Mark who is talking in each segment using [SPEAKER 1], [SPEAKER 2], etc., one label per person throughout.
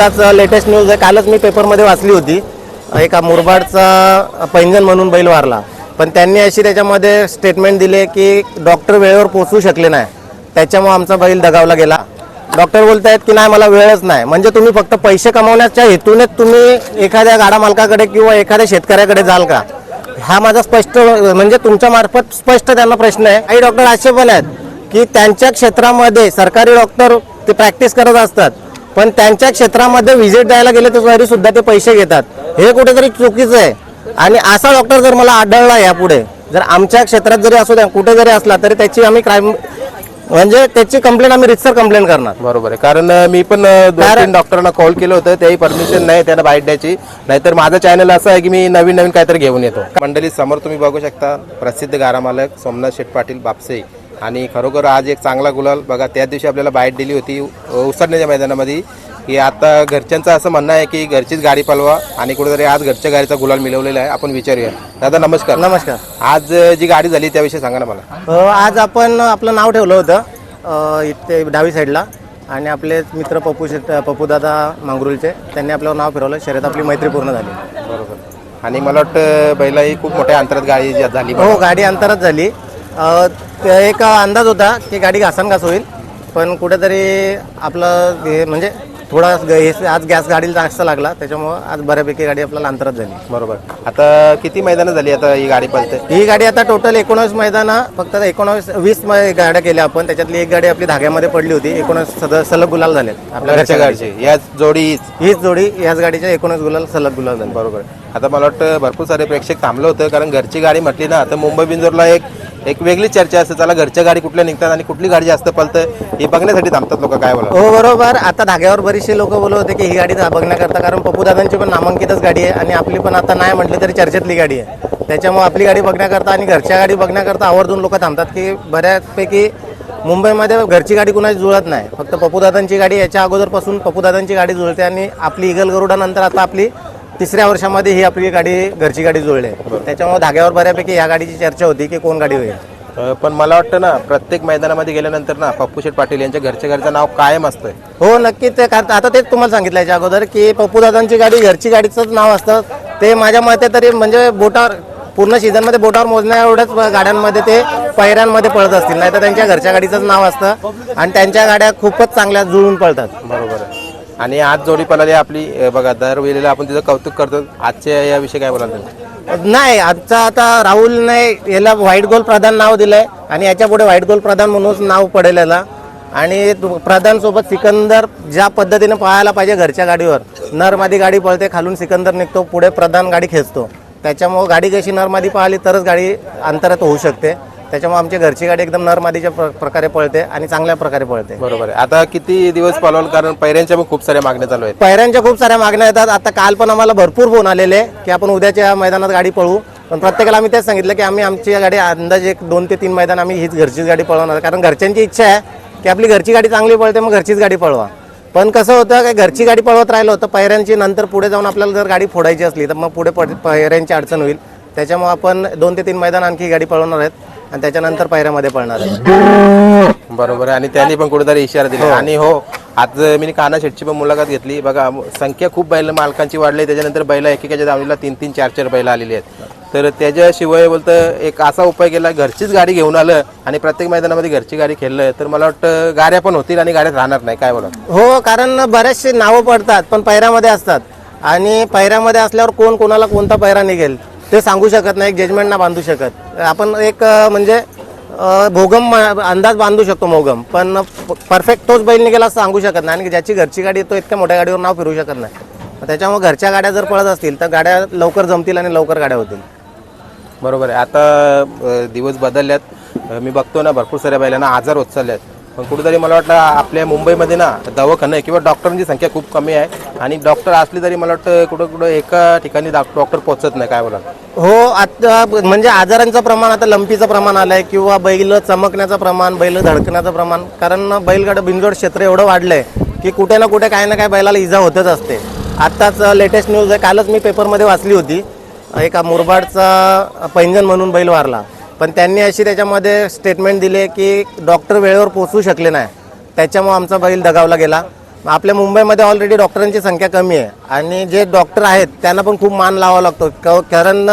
[SPEAKER 1] आत्ताच latest news आहे. कालच मी पेपरमध्ये वाचली होती. एका मुरबाडचा पैंजण म्हणून बैल वारला. पण त्यांनी अशी त्याच्यामध्ये स्टेटमेंट दिले की डॉक्टर वेळेवर पोचू शकले नाही. त्याच्यामुळे आमचा बैल दगावला गेला. डॉक्टर बोलत आहेत की नाही मला वेळच नाही. म्हणजे तुम्ही फक्त पैसे कमावण्याच्या हेतूनेच तुम्ही एखाद्या गाडा मालकाकडे किंवा एखाद्या शेतकऱ्याकडे जाल का? हा माझा स्पष्ट म्हणजे तुमच्या मार्फत स्पष्ट त्यांना प्रश्न आहे. काही डॉक्टर असे पण आहेत की त्यांच्या क्षेत्रामध्ये सरकारी डॉक्टर ते प्रॅक्टिस करत असतात. पण त्यांच्या क्षेत्रामध्ये व्हिजिट द्यायला गेले तर तरी सुद्धा ते पैसे घेतात. हे कुठेतरी चुकीचं आहे. आणि असा डॉक्टर जर मला आढळला यापुढे जर आमच्या क्षेत्रात जरी असू द्या कुठे जरी असला तरी त्याची आम्ही क्राईम म्हणजे त्याची कंप्लेंट आम्ही रितसर कंप्लेंट करणार.
[SPEAKER 2] बरोबर आहे. कारण मी पण दोन डॉक्टरांना कॉल केलं होतं. त्याही परमिशन नाही त्यांना बाईट द्यायची. नाहीतर माझं चॅनल असं आहे की मी नवीन नवीन काहीतरी घेऊन येतो. मंडळी समोर तुम्ही बघू शकता प्रसिद्ध गारा मालक सोमनाथ शेठ पाटील बापसे. आणि खरोखर आज एक चांगला गुलाल. बघा त्या दिवशी आपल्याला बाईट दिली होती उसरण्याच्या मैदानामध्ये की आता घरच्यांचं असं म्हणणं आहे की घरचीच गाडी पलवा आणि कुठेतरी आज घरच्या गाडीचा गुलाल मिळवलेला आहे. आपण विचारूया. दादा नमस्कार.
[SPEAKER 1] नमस्कार.
[SPEAKER 2] आज जी गाडी झाली त्याविषयी सांगा ना मला.
[SPEAKER 1] आज आपण आपलं नाव ठेवलं होतं इथे डावी साईडला. आणि आपले मित्र पप्पू शेट पप्पूदादा मांगरुलचे त्यांनी आपलं नाव फिरवलं. शर्यत आपली मैत्री पूर्ण झाली.
[SPEAKER 2] बरोबर. आणि मला वाटतं बैला ही खूप मोठ्या अंतरात गाडी झाली.
[SPEAKER 1] हो गाडी अंतरात झाली. ते एक अंदाज होता की गाडी घासन घास होईल पण कुठेतरी आपलं हे म्हणजे थोडा हे- आज गॅस गाडीला जास्त लागला त्याच्यामुळं आज बऱ्यापैकी गाडी आपल्याला अंतरात झाली.
[SPEAKER 2] बरोबर. आता किती मैदानं झाली आता ही गाडी पळते?
[SPEAKER 1] ही गाडी आता टोटल एकोणावीस मैदानं फक्त एकोणावीस वीस मै- गाड्या केल्या आपण त्याच्यातली एक गाडी आपली धाग्यामध्ये पडली होती एकोणावीस सद सलग गुलाल झाले आपल्या
[SPEAKER 2] घरच्या
[SPEAKER 1] गाडीचे.
[SPEAKER 2] याच जोडी हीच.
[SPEAKER 1] हीच जोडी याच गाडीच्या एकोणीस गुलाल सलग गुलाल झाले.
[SPEAKER 2] बरोबर. आता मला वाटतं भरपूर सारे प्रेक्षक थांबलं होतं कारण घरची गाडी म्हटली ना तर मुंबई बिंजोरला एक एक वेगळी चर्चा असते त्याला घरच्या गाडी कुठल्या निघतात आणि कुठली गाडी जास्त पलतं हे बघण्यासाठी थांबतात लोक काय बोला
[SPEAKER 1] हो बरोबर. आता धाग्यावर बरेचसे लोक बोलत होते की ही गाडी बघण्याकरता कारण पप्पूदादांची पण नामांकितच गाडी आहे आणि आपली पण आता नाही म्हटली तरी चर्चेतली गाडी आहे. त्याच्यामुळे आपली गाडी बघण्याकरता आणि घरच्या गाडी बघण्याकरता आवर्जून लोक थांबतात की बऱ्याचपैकी मुंबईमध्ये घरची गाडी कुणाची जुळत नाही. फक्त पप्पूदादांची गाडी याच्या अगोदरपासून पप्पूदादांची गाडी जुळते आणि आपली इगल गरुडानंतर आता आपली तिसऱ्या वर्षामध्ये ही आपली गाडी घरची गाडी जुळली. आहे त्याच्यामुळे धाग्यावर बऱ्यापैकी या गाडीची चर्चा होती की कोण गाडी होईल.
[SPEAKER 2] पण मला वाटतं ना प्रत्येक मैदानामध्ये गेल्यानंतर ना पप्पू शेठ पाटील यांच्या घरच्या गाडीचं नाव कायम असतं
[SPEAKER 1] हो नक्की ते कारण आता तेच तुम्हाला सांगितलं याच्या अगोदर की पप्पूदादांची गाडी घरची गाडीचंच नाव असतं. ते माझ्या मते तरी म्हणजे बोटावर पूर्ण सीझनमध्ये बोटावर मोजण्या एवढ्याच गाड्यांमध्ये ते पैऱ्यांमध्ये पळत असतील. नाही तर त्यांच्या घरच्या गाडीचंच नाव असतं. आणि त्यांच्या गाड्या खूपच चांगल्या जुळून पळतात.
[SPEAKER 2] बरोबर आणि आज जोडी पळाली आपली अं, बघा दरवेळेला आपण तिचं कौतुक करतो. आजच्या याविषयी काय बोलाल तुम्ही?
[SPEAKER 1] नाही आजचा आता राहुलने याला व्हाईट गोल प्रधान नाव दिलंय आणि याच्यापुढे व्हाईट गोल प्रधान म्हणून नाव पडेल याला आणि प्रधान सोबत सिकंदर ज्या पद्धतीने पळायला पाहिजे घरच्या गाडीवर नरमादी गाडी पळते खालून सिकंदर निघतो पुढे प्रधान गाडी खेचतो. त्याच्यामुळे गाडी कशी नरमादी पळाली तरच गाडी अंतरात होऊ शकते. त्याच्यामुळे आमची घरची गाडी एकदम नरमादीच्या प्र- प्रकारे पळते आणि चांगल्या प्रकारे पळते.
[SPEAKER 2] बरोबर आहे. आता किती दिवस पळवल कारण पैऱ्यांच्या पण खूप साऱ्या मागण्या चालू आहेत.
[SPEAKER 1] पैऱ्यांच्या खूप साऱ्या मागण्या येतात. आता काल पण आम्हाला भरपूर फोन आलेले की आपण उद्याच्या मैदानात गाडी पळवू पण प्रत्येकाला आम्ही तेच सांगितलं की आम्ही आमची गाडी अंदाजे एक दोन ते तीन मैदान आम्ही हीच घरचीच गाडी पळवणार कारण घरच्यांची इच्छा आहे की आपली घरची गाडी चांगली पळते मग घरचीच गाडी पळवा. पण कसं होतं की घरची गाडी पळवत राहिलं होतं पैऱ्यांची नंतर पुढे जाऊन आपल्याला जर गाडी फोडायची असली तर मग पुढे पड- पैऱ्यांची अडचण होईल. त्याच्यामुळे आपण दोन ते तीन मैदान आणखी गाडी पळवणार आहेत. आणि त्याच्यानंतर पैऱ्यामध्ये पळणार आहे.
[SPEAKER 2] बरोबर आहे. आणि त्यांनी पण कुठेतरी इशारा दिला. आणि हो आज मी काना शेटची पण मुलाखत घेतली. बघा संख्या खूप बैल मालकांची वाढली. त्याच्यानंतर बैल एकेकाच्या दावणीला तीन तीन चार चार बैल आलेली आहेत. तर त्याच्याशिवाय बोलतं एक असा उपाय केला घरचीच गाडी घेऊन आलं आणि प्रत्येक मैदानामध्ये घरची गाडी खेळलं तर मला वाटतं गाड्या पण होतील आणि गाड्यात राहणार नाही. काय बोला
[SPEAKER 1] हो कारण बरेचसे नावं पडतात पण पैऱ्यामध्ये असतात. आणि पैऱ्यामध्ये असल्यावर कोण कोणाला कोणता पैरा निघेल? ते सांगू शकत नाही एक जजमेंट ना बांधू शकत. आपण एक म्हणजे भोगम अंदाज बांधू शकतो मोगम पण परफेक्ट तोच बैल निघेला असं सांगू शकत नाही. आणि ज्याची घरची गाडी तो इतक्या मोठ्या गाडीवर नाव फिरू शकत नाही. त्याच्यामुळे घरच्या गाड्या जर पळत असतील तर गाड्या लवकर जमतील आणि लवकर गाड्या होतील.
[SPEAKER 2] बरोबर आहे. आता दिवस बदलल्यात. मी बघतो ना भरपूर साऱ्या बैलांना आजार होत चालले आहेत पण कुठेतरी मला वाटतं आपल्या मुंबईमध्ये ना दवाखाना आहे किंवा डॉक्टरांची संख्या खूप कमी आहे आणि डॉक्टर असली तरी मला वाटतं कुठं कुठं एका ठिकाणी डॉक्टर पोहोचत नाही काय बोला
[SPEAKER 1] हो आता म्हणजे आजारांचं प्रमाण आता लंपीचं प्रमाण आलंय किंवा बैल चमकण्याचं प्रमाण बैल धडकण्याचं प्रमाण. कारण बैलगाडं बिनजोड क्षेत्र एवढं वाढलंय की कुठे ना कुठे काही ना काही बैलाला इजा होतच असते. आत्ताच लेटेस्ट न्यूज आहे. कालच मी पेपरमध्ये वाचली होती. एका मुरबाडचा पैंजण म्हणून बैल वारला. पण त्यांनी अशी त्याच्यामध्ये स्टेटमेंट दिले की डॉक्टर वेळेवर पोचू शकले नाही. त्याच्यामुळे आमचा बैल दगावला गेला. आपल्या मुंबईमध्ये ऑलरेडी डॉक्टरांची संख्या कमी आहे. आणि जे डॉक्टर आहेत त्यांना पण खूप मान लावावा लागतो. क- कारण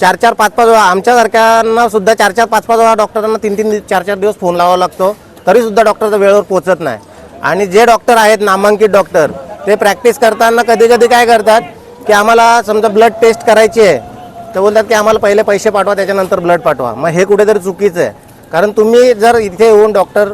[SPEAKER 1] चार चार पाच पाच वेळा आमच्यासारख्यांना सुद्धा चार चार पाच पाच वेळा डॉक्टरांना तीन तीन चार चार दिवस फोन लावावा लागतो. तरीसुद्धा डॉक्टर वेळेवर पोहोचत नाही. आणि जे डॉक्टर आहेत नामांकित डॉक्टर ते प्रॅक्टिस करताना कधी कधी काय करतात की आम्हाला समजा ब्लड टेस्ट करायची आहे. तर बोलतात की आम्हाला पहिले पैसे पाठवा त्याच्यानंतर ब्लड पाठवा. मग हे कुठेतरी चुकीचं आहे. कारण तुम्ही जर इथे येऊन डॉक्टर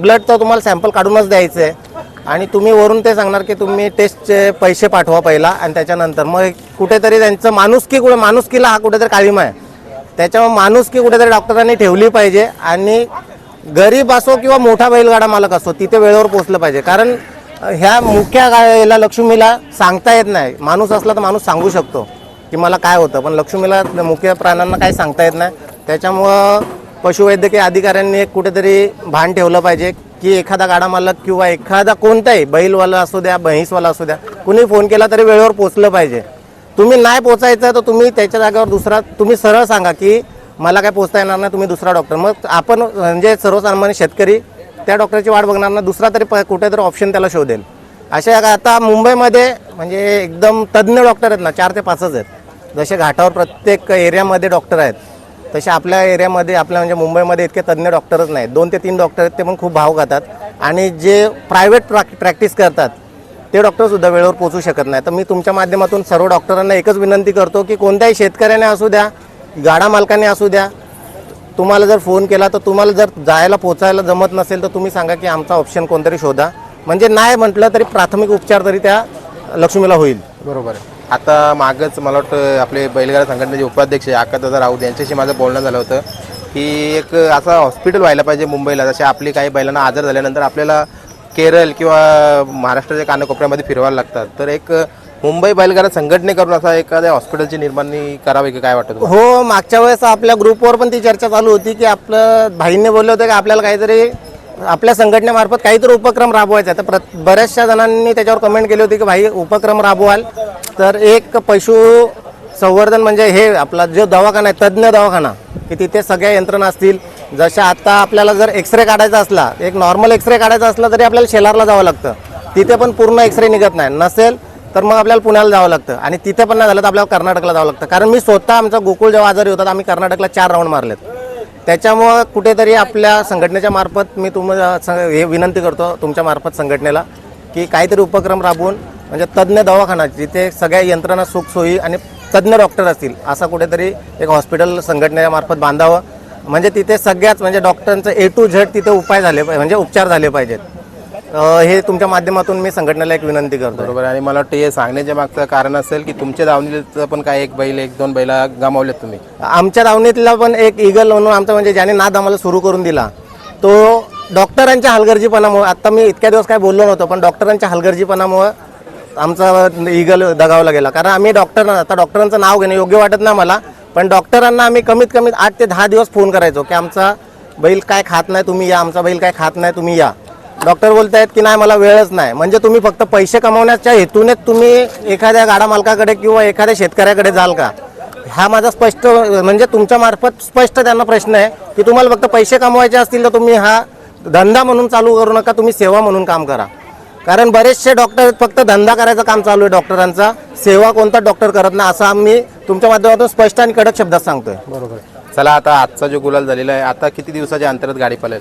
[SPEAKER 1] ब्लड तर तुम्हाला सॅम्पल काढूनच द्यायचं आहे आणि तुम्ही वरून ते सांगणार की तुम्ही टेस्टचे पैसे पाठवा पहिला आणि त्याच्यानंतर. मग कुठेतरी त्यांचं माणुसकी कुठे माणुसकीला हा कुठेतरी काळीमा आहे. त्याच्यामुळे माणुसकी कुठेतरी डॉक्टरांनी ठेवली पाहिजे आणि गरीब असो किंवा मोठा बैलगाडा मालक असो तिथे वेळेवर पोचलं पाहिजे. कारण ह्या मुख्या गायला लक्ष्मीला सांगता येत नाही. माणूस असला तर माणूस सांगू शकतो. की मला काय होतं? पण लक्ष्मीला मुख्य प्राण्यांना काही सांगता येत नाही. त्याच्यामुळं पशुवैद्यकीय अधिकाऱ्यांनी एक कुठेतरी भान ठेवलं पाहिजे की एखादा गाडा मालक किंवा एखादा कोणताही बैलवाला असू द्या म्हैसवाला असू द्या कुणी फोन केला तरी वेळेवर पोचलं पाहिजे. तुम्ही नाही पोचायचं तर तुम्ही त्याच्या जागेवर दुसरा तुम्ही सरळ सांगा की मला काय पोचता येणार नाही तुम्ही दुसरा डॉक्टर. मग आपण म्हणजे सर्वसामान्य शेतकरी त्या डॉक्टरची वाट बघणार ना दुसरा तरी प- कुठेतरी ऑप्शन त्याला शोधेल. अशा आता मुंबईमध्ये म्हणजे एकदम तज्ज्ञ डॉक्टर आहेत ना चार ते पाचच आहेत. जसे घाटावर प्रत्येक एरियामध्ये डॉक्टर आहेत तसे आपल्या एरियामध्ये आपल्या म्हणजे मुंबईमध्ये इतके तज्ज्ञ डॉक्टरच नाहीत. दोन ते तीन डॉक्टर आहेत ते पण खूप भाव खातात आणि जे प्रायव्हेट प्रॅक्टिस करतात ते डॉक्टरसुद्धा वेळेवर पोचू शकत नाही तर मी तुमच्या माध्यमातून सर्व डॉक्टरांना एकच विनंती करतो की कोणत्याही शेतकऱ्याने असू द्या गाडा मालकाने असू द्या तुम्हाला जर फोन केला तर तुम्हाला जर जायला पोचायला जमत नसेल तर तुम्ही सांगा की आमचा ऑप्शन कोणतरी शोधा. म्हणजे नाही म्हटलं तरी प्राथमिक उपचार तरी त्या लक्ष्मीला होईल.
[SPEAKER 2] बरोबर आहे. आता मागच मला वाटतं आपले बैलगाडा संघटनेचे उपाध्यक्ष आहे आकाशदादा राऊत यांच्याशी माझं बोलणं झालं होतं की एक असं हॉस्पिटल व्हायला पाहिजे मुंबईला जसे आपली काही बैलांना आजार झाल्यानंतर आपल्याला केरळ किंवा महाराष्ट्राच्या कानाकोपऱ्यामध्ये फिरवायला लागतात. तर एक मुंबई बैलगाडा संघटनेकडून असा एखाद्या हॉस्पिटलची निर्माणी करावी की काय वाटतं
[SPEAKER 1] हो मागच्या वेळेस आपल्या ग्रुपवर पण ती चर्चा चालू होती की आपलं भाईंनी बोललं होतं की आपल्याला काहीतरी आपल्या संघटनेमार्फत काहीतरी उपक्रम राबवायचा तर प्र बऱ्याचशा जणांनी त्याच्यावर कमेंट केली होती की भाई उपक्रम राबवाल. तर एक पशु संवर्धन म्हणजे हे आपला जो दवाखाना आहे तज्ज्ञ दवाखाना की तिथे सगळ्या यंत्रणा असतील. जशा आता आपल्याला जर एक्सरे काढायचा असला एक नॉर्मल एक्सरे काढायचा असला तरी आपल्याला शेलारला जावं लागतं. तिथे पण पूर्ण एक्सरे निघत नाही. नसेल तर मग आपल्याला पुण्याला जावं लागतं. आणि तिथे पण नाही झालं तर आपल्याला कर्नाटकला जावं लागतं. कारण मी स्वतः आमचा गोकुळ जेव्हा आजारी होता आम्ही कर्नाटकला चार राऊंड मारलेत. त्याच्यामुळं कुठेतरी आपल्या संघटनेच्या मार्फत मी तुम्हाला हे विनंती करतो तुमच्या मार्फत संघटनेला की काहीतरी उपक्रम राबवून म्हणजे तज्ज्ञ दवाखाना जिथे सगळ्या यंत्रणा सुखसोयी आणि तज्ज्ञ डॉक्टर असतील असा कुठेतरी एक हॉस्पिटल संघटनेच्या मार्फत बांधावं. म्हणजे तिथे सगळ्याच म्हणजे डॉक्टरांचं ए टू झेड तिथे उपाय झाले पाहिजे म्हणजे उपचार झाले पाहिजेत. हे तुमच्या माध्यमातून मी संघटनेला एक विनंती करतो
[SPEAKER 2] बरोबर. आणि मला वाटतं हे सांगण्याच्या मागचं कारण असेल की तुमच्या दावणीचं पण काय एक बैल एक दोन बैला गमावलेत तुम्ही.
[SPEAKER 1] आमच्या दावणीतला पण एक इगल म्हणून आमचा म्हणजे ज्याने नाद आम्हाला सुरू करून दिला तो डॉक्टरांच्या हलगर्जीपणामुळे आता मी इतक्या दिवस काय बोललो नव्हतो पण डॉक्टरांच्या हलगर्जीपणामुळे आमचा इगल दगावला गेला. कारण आम्ही डॉक्टर आता डॉक्टरांचं नाव घेणं योग्य वाटत नाही मला पण डॉक्टरांना आम्ही कमीत कमी आठ ते दहा दिवस फोन करायचो की आमचा बैल काय खात नाही तुम्ही या आमचा बैल काय खात नाही तुम्ही या. डॉक्टर बोलतायत की नाही मला वेळच नाही. म्हणजे तुम्ही फक्त पैसे कमावण्याच्या हेतूनेच तुम्ही एखाद्या गाडा मालकाकडे किंवा एखाद्या शेतकऱ्याकडे जाल का? हा माझा स्पष्ट म्हणजे तुमच्या मार्फत स्पष्ट त्यांना प्रश्न आहे की तुम्हाला फक्त पैसे कमवायचे असतील तर तुम्ही हा धंदा म्हणून चालू करू नका तुम्ही सेवा म्हणून काम करा. कारण बरेचसे डॉक्टर फक्त धंदा करायचं काम चालू आहे डॉक्टरांचा. सेवा कोणता डॉक्टर करत नाही असं आम्ही तुमच्या माध्यमातून स्पष्ट आणि कडक शब्दात सांगतोय.
[SPEAKER 2] बरोबर चला आता आजचा जो गुलाल झालेला आहे आता किती दिवसाच्या अंतरात गाडी पळेल?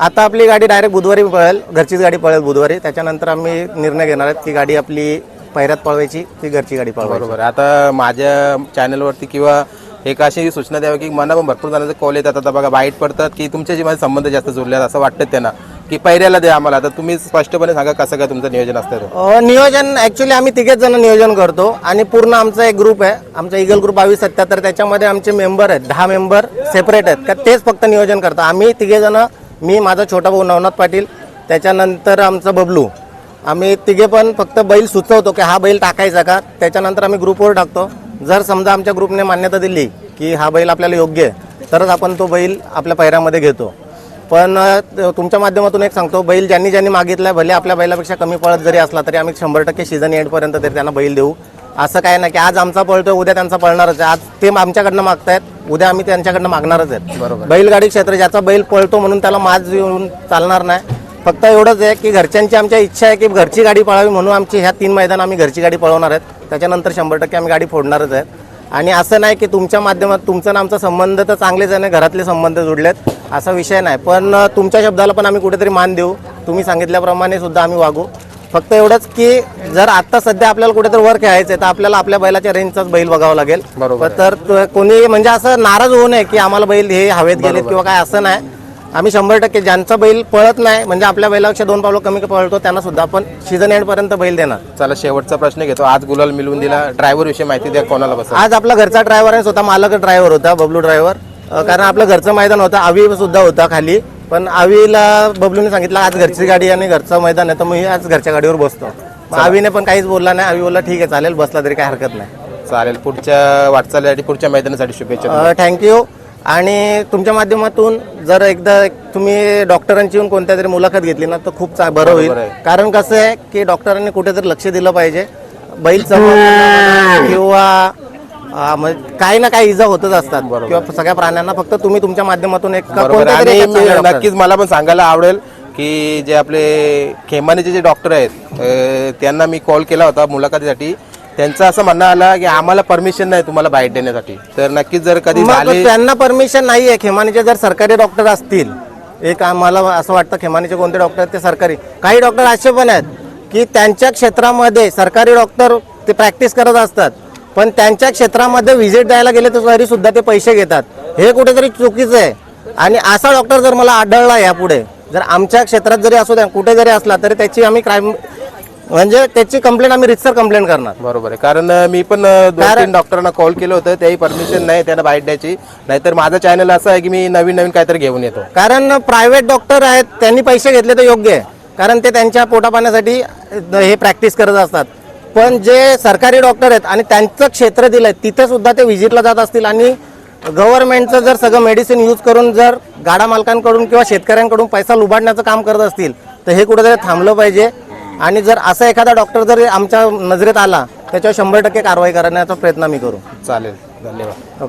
[SPEAKER 1] आता आपली गाडी डायरेक्ट बुधवारी पळेल घरचीच गाडी पळेल बुधवारी. त्याच्यानंतर आम्ही निर्णय घेणार आहेत की गाडी आपली पैऱ्यात पळवायची की घरची गाडी पळवायची.
[SPEAKER 2] बरोबर. आता माझ्या चॅनलवरती किंवा एक अशी सूचना द्यावी की मला पण भरपूर जणांचे कॉल येतात. आता बघा वाईट पडतात की तुमच्याशी माझे संबंध जास्त जुळले असं वाटतं त्यांना. की पैऱ्याला द्या आम्हाला. तर तुम्ही स्पष्टपणे सांगा कसं काय तुमचं नियोजन असतं.
[SPEAKER 1] अ, नियोजन ॲक्च्युली आम्ही तिघेच जण नियोजन करतो आणि पूर्ण आमचा एक ग्रुप आहे. आमचा इगल ग्रुप बावीस सत्याहत्तर. त्याच्यामध्ये आमचे मेंबर आहेत. दहा मेंबर सेपरेट आहेत. का तेच फक्त नियोजन करतो. आम्ही तिघे जण मी माझा छोटा भाऊ नवनाथ पाटील त्याच्यानंतर आमचा बबलू. आम्ही तिघे पण फक्त बैल सुचवतो की हा बैल टाकायचा का? त्याच्यानंतर आम्ही ग्रुपवर टाकतो. जर समजा आमच्या ग्रुपने मान्यता दिली की हा बैल आपल्याला योग्य आहे तरच आपण तो बैल आपल्या पैऱ्यामध्ये घेतो. पण तुमच्या माध्यमातून एक सांगतो बैल ज्यांनी ज्यांनी मागितलाय भले आपल्या बैलापेक्षा कमी पळत जरी असला तरी आम्ही शंभर टक्के सीझन एंडपर्यंत तरी त्यांना बैल देऊ. असं काय नाही की आज आमचा पळतोय उद्या त्यांचा पळणारच आहे. आज ते आमच्याकडनं मागतायत उद्या आम्ही त्यांच्याकडनं मागणारच आहेत.
[SPEAKER 2] बरोबर.
[SPEAKER 1] बैलगाडी क्षेत्र ज्याचा बैल पळतो म्हणून त्याला माज येऊन चालणार नाही. फक्त एवढंच आहे की घरच्यांची आमच्या इच्छा आहे की घरची गाडी पळावी म्हणून आमची ह्या तीन मैदान आम्ही घरची गाडी पळवणार आहेत. त्याच्यानंतर शंभर टक्के आम्ही गाडी फोडणारच आहेत. आणि असं नाही की तुमच्या माध्यमात तुमचा आणि आमचा संबंध तर चांगलेच आहे घरातले संबंध जुडलेत. असा विषय नाही. पण तुमच्या शब्दाला पण आम्ही कुठेतरी मान देऊ. तुम्ही सांगितल्याप्रमाणे सुद्धा आम्ही वागू. फक्त एवढंच की जर आता सध्या आपल्याला कुठेतरी वर खेळायचं तर आपल्याला आपल्या बैलाच्या रेंजचाच बैल बघावा लागेल.
[SPEAKER 2] बरोबर
[SPEAKER 1] तर तो- कोणी म्हणजे असं नाराज होऊ नये की आम्हाला बैल हे हवेत गेलेत किंवा काय असं नाही. आम्ही शंभर टक्के ज्यांचा बैल पळत नाही म्हणजे आपल्या बैलापेक्षा दोन पावलं कमी पळतो त्यांना सुद्धा आपण सीझन एंड पर्यंत बैल देणार.
[SPEAKER 2] चला शेवटचा प्रश्न घेतो. आज गुलाल मिळवून दिला. ड्रायव्हर विषयी माहिती द्या कोणाला बसा
[SPEAKER 1] आज आपला घरचा ड्रायव्हर आहे स्वतः मालक ड्रायव्हर होता बबलू ड्रायव्हर कारण आपलं घरचं मैदान होतं आवी सुद्धा होता खाली. पण आवीला बबलूने सांगितलं आज घरची गाडी आणि घरचं मैदान आहे तर मी आज घरच्या गाडीवर बसतो. मग आवीने पण काहीच बोलला नाही. आवी बोलला ठीक आहे चालेल बसला तरी काही हरकत नाही.
[SPEAKER 2] चालेल पुढच्या वाटचालीसाठी पुढच्या मैदानासाठी शुभेच्छा
[SPEAKER 1] थँक्यू आणि तुमच्या माध्यमातून जर एकदा तुम्ही डॉक्टरांची येऊन कोणत्या तरी मुलाखत घेतली ना तर खूप चा- बरं होईल.
[SPEAKER 2] आहे.
[SPEAKER 1] कारण कसं आहे की डॉक्टरांनी कुठेतरी लक्ष दिलं पाहिजे. बैल समोर किंवा काही ना काही इजा होतच असतात. किंवा सगळ्या प्राण्यांना फक्त तुम्ही तुमच्या माध्यमातून एक
[SPEAKER 2] आणि मी नक्कीच मला पण सांगायला आवडेल की जे आपले खेमानेचे जे डॉक्टर आहेत त्यांना मी कॉल केला होता मुलाखतीसाठी. त्यांचं असं म्हणणं आलं की आम्हाला परमिशन नाही तुम्हाला बाईट देण्यासाठी. तर नक्कीच जर कधी
[SPEAKER 1] त्यांना परमिशन नाहीये. खेमानीचे जर सरकारी डॉक्टर असतील एक आम्हाला असं वाटतं खेमानीचे कोणते डॉक्टर आहेत ते सरकारी. काही डॉक्टर असे पण आहेत की त्यांच्या क्षेत्रामध्ये सरकारी डॉक्टर ते प्रॅक्टिस करत असतात. पण त्यांच्या क्षेत्रामध्ये व्हिजिट द्यायला गेले तर सुद्धा ते पैसे घेतात. हे कुठेतरी चुकीचं आहे. आणि असा डॉक्टर जर मला आढळला यापुढे जर आमच्या क्षेत्रात जरी असू द्या कुठे जरी असला तरी त्याची आम्ही क्राईम म्हणजे त्याची कंप्लेंट आम्ही रितसर कंप्लेंट करणार.
[SPEAKER 2] बरोबर आहे. कारण मी पण दोन तीन डॉक्टरांना कॉल केलं होतं. त्याही परमिशन नाही त्यांना बाईट द्यायची. नाहीतर माझं चॅनल असं आहे की मी नवीन नवीन काहीतरी घेऊन येतो.
[SPEAKER 1] कारण प्रायव्हेट डॉक्टर आहेत त्यांनी पैसे घेतले तर योग्य आहे. कारण ते त्यांच्या पोटापाण्यासाठी हे प्रॅक्टिस करत असतात. पण जे सरकारी डॉक्टर आहेत आणि त्यांचं क्षेत्र दिलंय तिथे सुद्धा ते व्हिजिटला जात असतील. आणि गव्हर्नमेंटचं जर सगळं मेडिसिन यूज करून जर गाडा मालकांकडून किंवा शेतकऱ्यांकडून पैसा लुबाडण्याचं काम करत असतील तर हे कुठेतरी थांबलं पाहिजे. आणि जर असा एखादा डॉक्टर जर आमच्या नजरेत आला त्याच्यावर शंभर टक्के कारवाई करण्याचा प्रयत्न आम्ही करू.
[SPEAKER 2] चालेल. धन्यवाद.